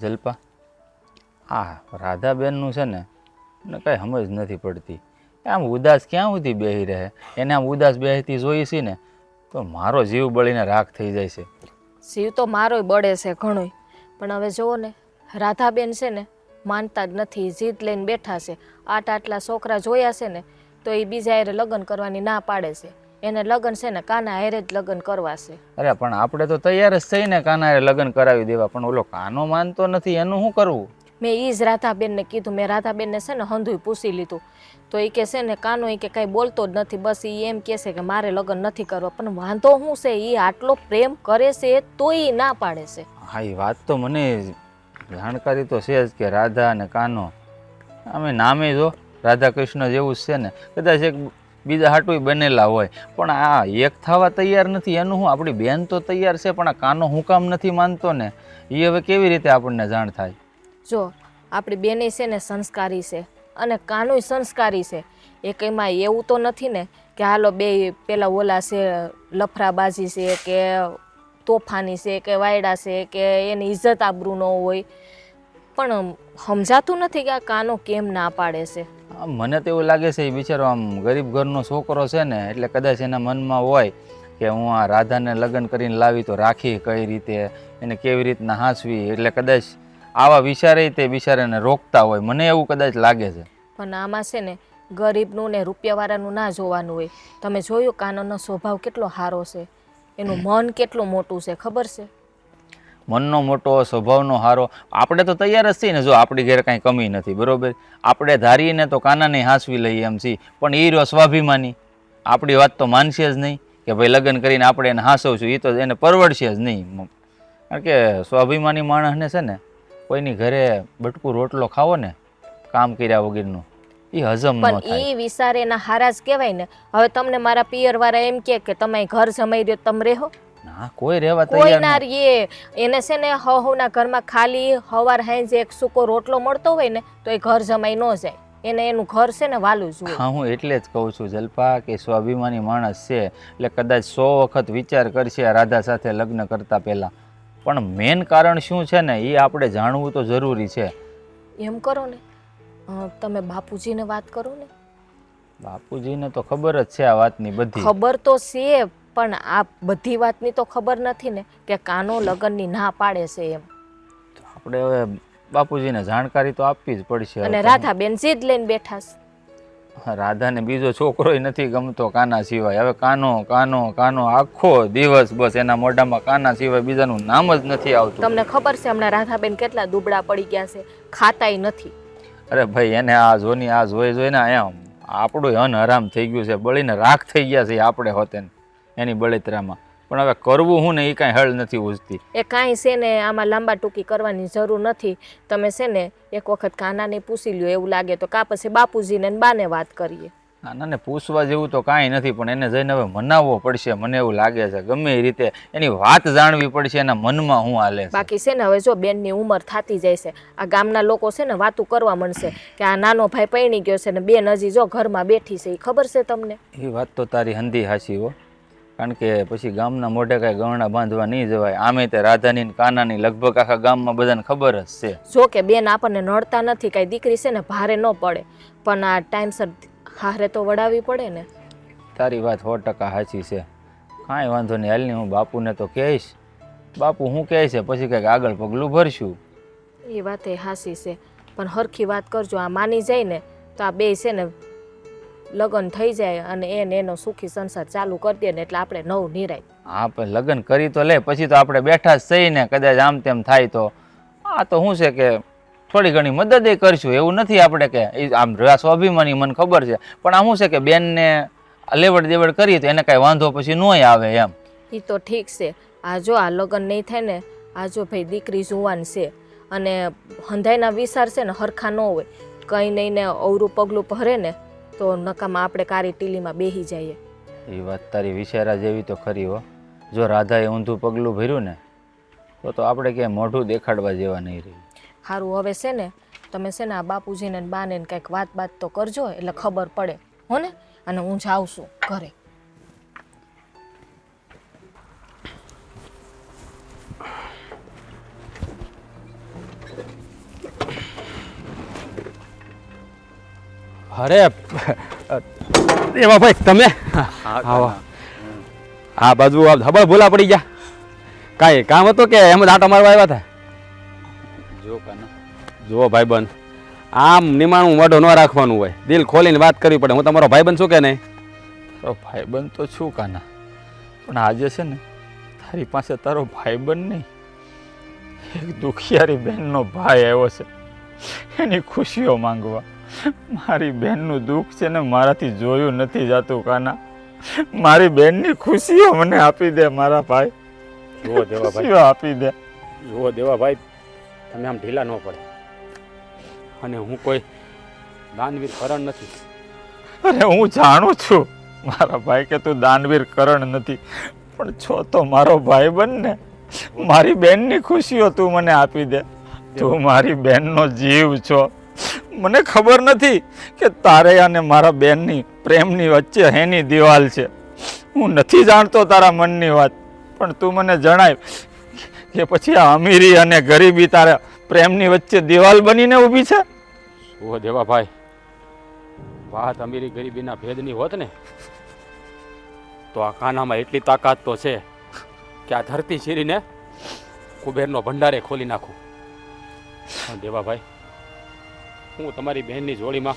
જલ્પા, આ રાધાબેનનું છે ને મને કાંઈ સમજ નથી પડતી. આમ ઉદાસ ક્યાં સુધી બેહી રહે? એને આમ ઉદાસ બેહતી જોઈ છે ને, તો મારો જીવ બળીને રાખ થઈ જાય છે. શિવ તો મારોય બળે છે ઘણોય. પણ હવે જુઓ ને, રાધાબેન છે ને, માનતા જ નથી, જીદ લઈને બેઠા છે. આટ આટલા છોકરા જોયા છે ને, તો એ બીજા લગ્ન કરવાની ના પાડે છે. એને લગ્ન છે ને કાના હેરે જ લગ્ન કરવા છે. અરે પણ આપણે તો તૈયાર જ થઈને કાના હેરે લગ્ન કરાવી દેવા. પણ ઓલો કાનો માનતો નથી એનું શું કરવું? મેં એ જ રાધાબેનને કીધું. મેં રાધાબેનને છે ને હંધુય પૂછી લીધું. તો એ કે છે ને કાનો એ કે કાંઈ બોલતો જ નથી. બસ એ એમ કહે છે કે મારે લગ્ન નથી કરવા. પણ વાંધો શું છે? એ આટલો પ્રેમ કરે છે તોય એ ના પાડે છે. હા એ વાત તો મને જાણકારી તો છે જ કે રાધા અને કાનો. અમે નામે જો રાધા કૃષ્ણ જેવું જ છે ને. કદાચ એક બીજા હાટુય બનેલા હોય. પણ આ એક થવા તૈયાર નથી, એનું હું આપણી બેન તો તૈયાર છે, પણ આ કાનો હું કામ નથી માનતો ને? એ હવે કેવી રીતે આપણને જાણ થાય? જો, આપણી બેને છે ને સંસ્કારી છે, અને કાનુય સંસ્કારી છે. એ કંઈમાં એવું તો નથી ને કે હાલો બે પેલા ઓલા છે, લફરાબાજી છે, કે તોફાની છે, કે વાયડા છે, કે એની ઇજ્જત આબરૂ ન હોય. પણ સમજાતું નથી કે આ કાનો કેમ ના પાડે છે. મને તો એવું લાગે છે એ બિચારો આમ ગરીબ ઘરનો છોકરો છે ને એટલે કદાચ એના મનમાં હોય કે હું આ રાધાને લગ્ન કરીને લાવી તો રાખી કઈ રીતે એને કેવી રીતના હાંસવી એટલે કદાચ આવા વિચારે તે બિચારાને રોકતા હોય. મને એવું કદાચ લાગે છે. પણ આમાં છે ને ગરીબનું ને રૂપિયાવાળાનું ના જોવાનું હોય. તમે જોયું કાનોનો સ્વભાવ કેટલો સારો છે. એનું મન કેટલું મોટું છે ખબર છે? મનનો મોટો સ્વભાવનો હારો. આપણે તો તૈયાર જ છીએ ને જો આપણી ઘરે કાંઈ કમી નથી બરોબર? આપણે ધારીએ ને તો કાનાને હાંસવી લઈએ એમ છીએ પણ એ રહ્યો સ્વાભિમાની. આપણી વાત તો માનશે જ નહીં કે ભાઈ લગ્ન કરીને આપણે એને હાંસવશું એ તો એને પરવડશે જ નહીં. કારણ કે સ્વાભિમાની માણસને છે ને કોઈની ઘરે બટકું રોટલો ખાવો ને કામ કર્યા વગરનું એ હજમ ન પણ થાય. એ વિસારે એના હારા જ કહેવાય ને. હવે તમને મારા પિયર વાળા એમ કહે કે તમે ઘર જમાઈ રહ્યો તમે રહો ના કોઈ રહેવા કોઈ તૈયાર ના રીએ એને છે ને હવના ઘરમાં ખાલી હવાર હેંજ એક સૂકો રોટલો મળતો હોય ને તો એ ઘર જમાઈ ન જાય. એને એનું ઘર છે ને વાલું જોઈએ હા હું એટલે જ કહું છું જલ્પા કે સ્વાભિમાની માણસ છે એટલે કદાચ સો વખત વિચાર કરશે રાધા સાથે લગ્ન કરતા પહેલા. પણ મેન કારણ શું છે ને એ આપણે જાણવું તો જરૂરી છે. એમ કરો ને. તમે બાપુજીને વાત કરો ને. બાપુજીને તો ખબર જ છે આ વાતની બધી. ખબર તો છે પણ આ બધી વાતની તો ખબર નથી ને કે કાનો લગ્નની ના પાડે છે એમ. આપણે હવે બાપુજીને જાણકારી તો આપવી જ પડશે અને રાધાબેન જીદ લઈને બેઠા છે. રાધાને બીજો છોકરોય નથી ગમતો કાના સિવાય. હવે કાનો કાનો કાનો આખો દિવસ બસ એના મોઢામાં કાના સિવાય બીજાનું નામ જ નથી આવતું. તમને ખબર છે હમણાં રાધાબેન કેટલા દુબળા પડી ગયા છે? ખાતાય નથી. અરે ભાઈ એને આ જોની આ જોઈ જોઈને એમ આપણું અન હરામ થઈ ગયું છે. બળીને રાખ થઈ ગયા છે આપણે હોતે એની બળતરામાં. પણ હવે કરવું હું ને એ કાંઈ હળ નથી ઉજતી. એ કાંઈ છે ને આમાં લાંબા ટૂંકી કરવાની જરૂર નથી. તમે છે ને એક વખત કાનાને પૂછી લ્યો એવું લાગે તો કા પછી બાપુજીને ને બાને વાત કરીએ. નાનાને પૂછવા જેવું તો કાંઈ નથી પણ એને જઈને હવે મનાવવો પડશે. મને એવું લાગે છે ગમે એ રીતે એની વાત જાણવી પડશે એના મનમાં હું હાલે બાકી છે ને હવે જો બેનની ઉંમર થતી જાય છે આ ગામના લોકો છે ને વાતું કરવા મળશે કે આ નાનો ભાઈ પૈણી ગયો છે ને બેન હજી જો ઘરમાં બેઠી છે એ ખબર છે તમને? એ વાત તો તારી હંધી હાસી હો. કારણ કે પછી ગામના મોઢે કાંઈ ગહણા બાંધવા નહીં જવાય. આમે તે રાધાની ને કાનાની લગભગ આખા ગામમાં બધાને ખબર જ છે. જો કે બેન આપણને નડતા નથી કાંઈ દીકરી છે ને ભારે ન પડે. પણ આ ટાઈમસર હારે તો વડાવી પડે ને. તારી વાત સો ટકા સાચી છે. કાંઈ વાંધો નહીં હાલની હું બાપુને તો કહીશ. બાપુ હું કહે છે પછી કંઈક આગળ પગલું ભરશું. એ વાત એ હાસી છે. પણ હરખી વાત કરજો આ માની જાય ને તો આ બે છે ને લગ્ન થઈ જાય અને એને એનો સુખી સંસાર ચાલુ કરી દે ને એટલે આપણે નવ નિરાય. હા પણ લગ્ન કરી તો લે પછી તો આપણે બેઠા જ થઈ ને કદાચ આમ તેમ થાય તો. આ તો શું છે કે થોડી ઘણી મદદ એ કરશું એવું નથી આપણે કે એ આમ રહ્યા સ્વાભિમાની મને ખબર છે. પણ આમ શું છે કે બેનને લેવડ દેવડ કરીએ તો એને કાંઈ વાંધો પછી નોય આવે એમ. એ તો ઠીક છે. આ જો આ લગ્ન નહીં થાય ને આ જો ભાઈ દીકરી જુવાન છે અને હંધાઈના વિચાર છે ને હરખા ન હોય કંઈ નહીં ને અવરું પગલું ભરે ને તો નકામાં આપણે કારી ટીલીમાં બેહી જઈએ. એ વાત તારી વિચારા જેવી તો ખરી હો. જો રાધાએ ઊંધું પગલું ભર્યું ને તો તો આપણે ક્યાંય મોઢું દેખાડવા જેવા નહીં રહ્યું સારું હવે છે ને તમે છે ને આ બાપુજીને ને બાને ને કંઈક વાત બાત તો કરજો એટલે ખબર પડે હો ને અને હું જાઉં છું ઘરે. અરે એવા ભાઈ તમે? આવો. આ બાજુ આ હબળ ભૂલા પડી ગયા. કાંઈ કામ હતું કે એમ જ આંટો મારવા આવ્યા હતા? જો કાના. જુઓ ભાઈબંધ આમ નિમાણું મોઢો ન રાખવાનું હોય. દિલ ખોલીને વાત કરવી પડે. હું તમારો ભાઈબંધ છું કે નહીં? તારો ભાઈબંધ તો છું કાના. પણ આજે છે ને તારી પાસે તારો ભાઈબંધ નહીં. એક દુખિયારી બહેનનો ભાઈ આવ્યો છે. એની ખુશીઓ માંગવા. મારી બહેનનું દુઃખ છે ને મારાથી જોયું નથી જાતું કાના. મારી બહેનની ખુશીઓ મને આપી દે મારા ભાઈ. જુઓ દેવા ભાઈ. આપી દે. જુઓ દેવા ભાઈ તમે આમ ઢીલા ન પડે. અને હું કોઈ દાનવીર કરણ નથી. અરે હું જાણું છું. મારા ભાઈ કે તું દાનવીર કરણ નથી. પણ છો તો મારો ભાઈબંધ ને. મારી બેનની ખુશીઓ તું મને આપી દે. તું મારી બહેનનો જીવ છો. મને ખબર નથી કે તારે અને મારા બેનની પ્રેમની વચ્ચે હેની દિવાલ છે. હું નથી જાણતો તારા મનની વાત, પણ તું મને જણાય કે પછી આ અમીરી અને ગરીબી તારા પ્રેમની વચ્ચે દિવાલ બનીને ઊભી છે? ઓ દેવા ભાઈ વાત અમીરી ગરીબીના ભેદની હોત ને, તો આ કાનામાં એટલી તાકાત તો છે કે આ ધરતી ચીરીને કુબેરનો ભંડારે ખોલી નાખું. દેવાભાઈ હું તમારી બહેનની જોડીમાં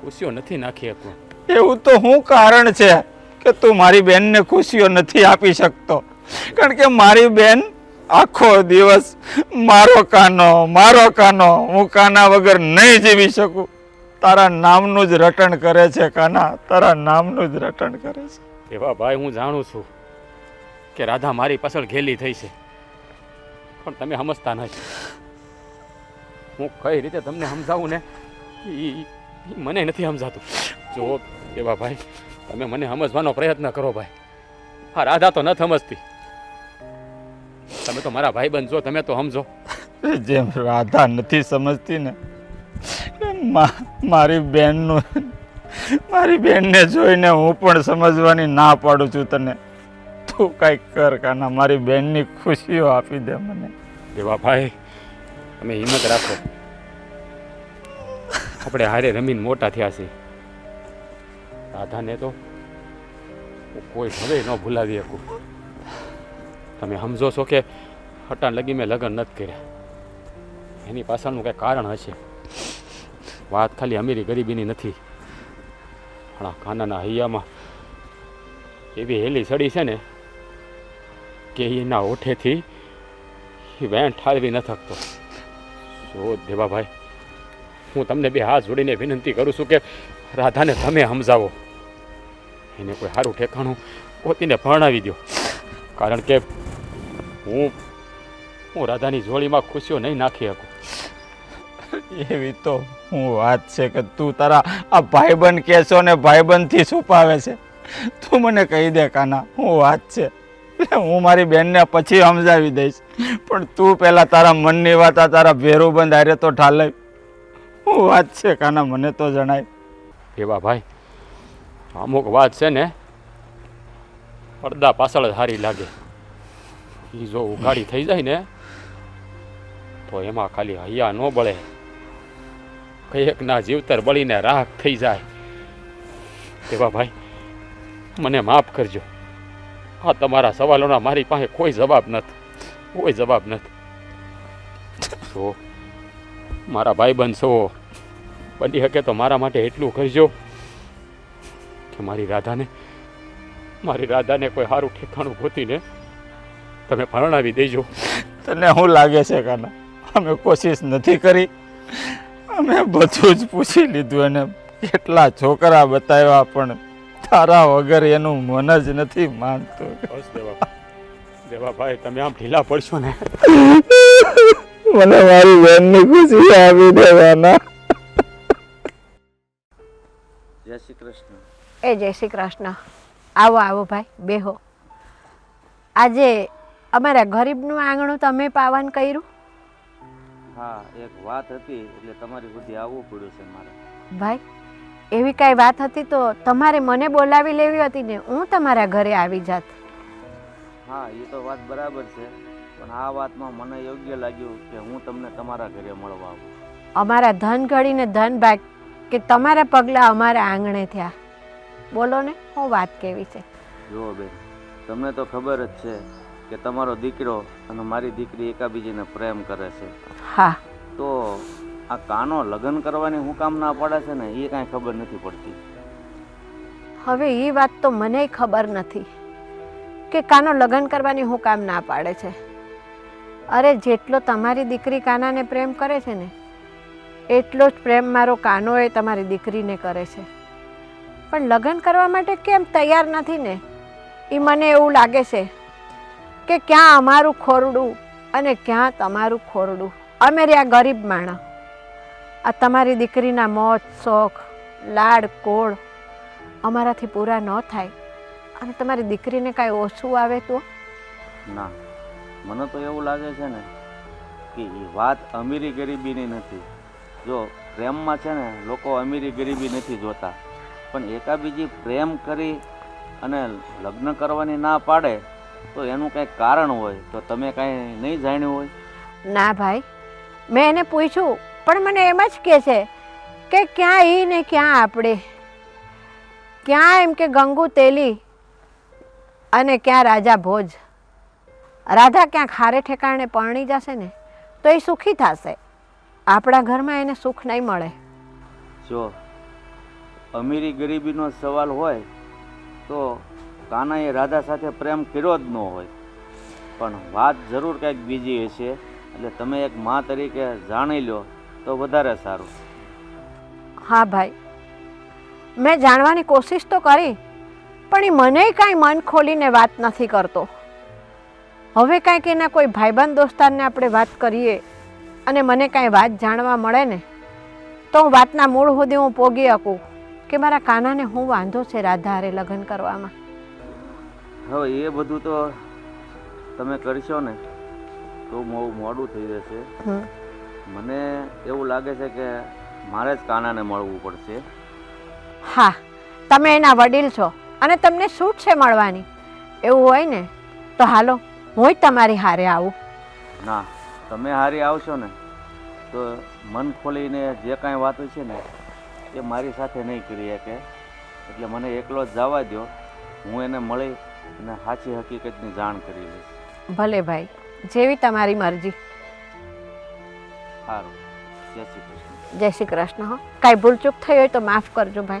ખુશીઓ નથી નાખી શકું એવું તો હું કારણ છે કે તું મારી બેનને ખુશીઓ નથી આપી શકતો. કારણ કે મારી બેન આખો દિવસ મારો કાનો મારો કાનો હું કાના વગર નહીં જીવી શકું. તારા નામનું જ રટણ કરે છે કાના તારા નામનું જ રટણ કરે છે. એવા ભાઈ હું જાણું છું કે રાધા મારી પાછળ ઘેલી થઈ છે. પણ તમે સમજતા નથી. હું કઈ રીતે તમને સમજાવું ને? એ મને નથી સમજાતું. જો દેવાભાઈ તમે મને સમજવાનો પ્રયત્ન કરો ભાઈ. હા રાધા તો ન સમજતી. તમે તો મારા ભાઈ છો તમે તો સમજો. જેમ રાધા નથી સમજતી ને મારી બહેનનું મારી બેનને જોઈને હું પણ સમજવાની ના પાડું છું તને. તું કાંઈક કર કાના મારી બેનની ખુશીઓ આપી દે મને. દેવાભાઈ તમે હિંમત રાખો. આપણે હારે રમીને મોટા થયા છીએ. રાધાને તો કોઈ હવે ન ભૂલાવી શકું. તમે સમજો છો કે હટાણ લગી મેં લગ્ન નથી કર્યા. એની પાછળનું કંઈ કારણ હશે? વાત ખાલી અમીરી ગરીબીની નથી. પણ આ કાનાના હૈયામાં એવી હેલી સડી છે ને કે એના ઓઠેથી વેણ ઠાલવી ન થકતો. જો દેવાભાઈ. હું તમને બે હાથ જોડીને વિનંતી કરું છું કે રાધાને તમે સમજાવો. એને કોઈ સારું ઠેકાણું પોતીને પરણાવી દો કારણ કે હું હું રાધાની જોડીમાં ખુશીઓ નહીં નાખી શકું. એવી તો હું વાત છે કે તું તારા આ ભાઈબંધ કહેશો ને ભાઈબંધથી છુપાવે છે. તું મને કહી દે કાના, હું વાત છે. હું મારી બેનને પછી સમજાવી દઈશ. પણ તું પહેલાં તારા મનની વાત, આ તારા ભેરુબંધ હારે તો ઠાલય હું વાત છે કાના, મને તો જણાય. એવા ભાઈ, અમુક વાત છે ને, પડદા પાછળ સારી લાગે. એ જો ઉઘાડી થઈ જાય ને, તો એમાં ખાલી હૈયા ન બળે. કયેકના જીવતર બળીને રાખ થઈ જાય. એવા ભાઈ, મને માફ કરજો. આ તમારા સવાલોના મારી પાસે કોઈ જવાબ નથી. કોઈ જવાબ નથી. તો મારા ભાઈ બનશો બની શકે તો મારા માટે એટલું કરજો કે મારી રાધાને મારી રાધાને કોઈ સારું ઠેકાણું ગોતીને તમે પરણાવી દેજો. તને શું લાગે છે, કાના? અમે કોશિશ નથી કરી. અમે બધું જ પૂછી લીધું અને કેટલા છોકરા બતાવ્યા પણ તારા વગર એનું મન જ નથી માનતું. બસ દેવા દેવાભાઈ તમે આમ ઢીલા પડશો ને. મને મારી બેનની ખુશી આપી દેવાના. જય શ્રી કૃષ્ણ. એ જય શ્રી કૃષ્ણ. આવો આવો ભાઈ બેહો. આજે અમારા ગરીબનું આંગણું તમે પાવન કર્યું? હા એક વાત હતી એટલે તમારી સુધી આવવું પડ્યું છે મારે. ભાઈ એવી કાંઈ વાત હતી તો તમારે મને બોલાવી લેવી હતી ને હું તમારા ઘરે આવી જાત. હા એ તો વાત બરાબર છે પણ આ વાતમાં મને યોગ્ય લાગ્યું કે હું તમને તમારા ઘરે મળવા આવું. અમારા ધન ઘડીને ધન ભાગ કે તમારા પગલાં અમારા આંગણે થયા. બોલો ને હું વાત કેવી છે? જુઓ બેન તમને તો ખબર જ છે કે તમારો દીકરો અને મારી દીકરી એકાબીજીને પ્રેમ કરે છે. હા. તો આ કાનો લગ્ન કરવાની હું કામ ના પડે છે ને, એ કાંઈ ખબર નથી પડતી. હવે એ વાત તો મને ખબર નથી કે કાનો લગ્ન કરવાની હું કામ ના પાડે છે. અરે જેટલો તમારી દીકરી કાનાને પ્રેમ કરે છે ને, એટલો જ પ્રેમ મારો કાનો એ તમારી દીકરીને કરે છે. પણ લગ્ન કરવા માટે કેમ તૈયાર નથી ને? એ મને એવું લાગે છે કે ક્યાં અમારું ખોરડું અને ક્યાં તમારું ખોરડું. અમે રહ્યા ગરીબ માણસ. આ તમારી દીકરીના મોજ શોખ લાડ કોળ અમારાથી પૂરા ન થાય. અને તમારી દીકરીને કાંઈ ઓછું આવે તો? ના મને તો એવું લાગે છે ને કે એ વાત અમીરી ગરીબીની નથી. જો પ્રેમમાં છે ને લોકો અમીરી ગરીબી નથી જોતા. પણ એકાબીજી પ્રેમ કરી અને લગ્ન કરવાની ના પાડે તો એનું કંઈક કારણ હોય? તો તમે કાંઈ નહીં જાણ્યું હોય? ના ભાઈ મેં એને પૂછ્યું પણ મને એમ જ કહે છે કે ક્યાં એ ને ક્યાં આપણે? ક્યાં એમ કે ગંગુ તેલી અને ક્યાં રાજા ભોજ? રાધા ક્યાં ખારે ઠેકાણે પરણી જશે ને, તો એ સુખી થશે. આપણા ઘરમાં એને સુખ નહીં મળે. જો, અમીરી ગરીબીનો સવાલ હોય, તો કાનાએ રાધા સાથે પ્રેમ કર્યો જ ન હોય. પણ વાત જરૂર કંઈક બીજી હશે, એટલે તમે એક મા તરીકે જાણી લો. તો વધારે સારું. હા ભાઈ. મેં જાણવાની કોશિશ તો કરી પણ એ મને કાંઈ મન ખોલીને વાત નથી કરતો. હવે કાંઈક એના કોઈ ભાઈબંધ દોસ્તારને આપણે વાત કરીએ અને મને કાંઈ વાત જાણવા મળે ને તો હું વાતના મૂળ સુધી હું પોગી શકું કે મારા કાનાને હું વાંધો છે રાધા હારે લગ્ન કરવામાં. હવે એ બધું તો તમે કરશો ને તો મોડું થઈ જશે. મને એવું લાગે છે કે મારે જ કાનાને મળવું પડશે. હા તમે એના વડીલ છો અને તમને છૂટ છે મળવાની? એવું હોય ને તો હાલો હું તમારી હારે આવું. ના તમે હારી આવશો ને તો મન ખોલીને જે કાંઈ વાતો છે ને એ મારી સાથે નહીં કરી શકે. એટલે મને એકલો જ જવા દો હું એને મળી અને સાચી હકીકતની જાણ કરી લઈશ. ભલે ભાઈ જેવી તમારી મરજી. સારું. જય શ્રી કૃષ્ણ. જય શ્રી કૃષ્ણ હો. કાંઈ ભૂલચૂક થઈ હોય તો માફ કરજો ભાઈ.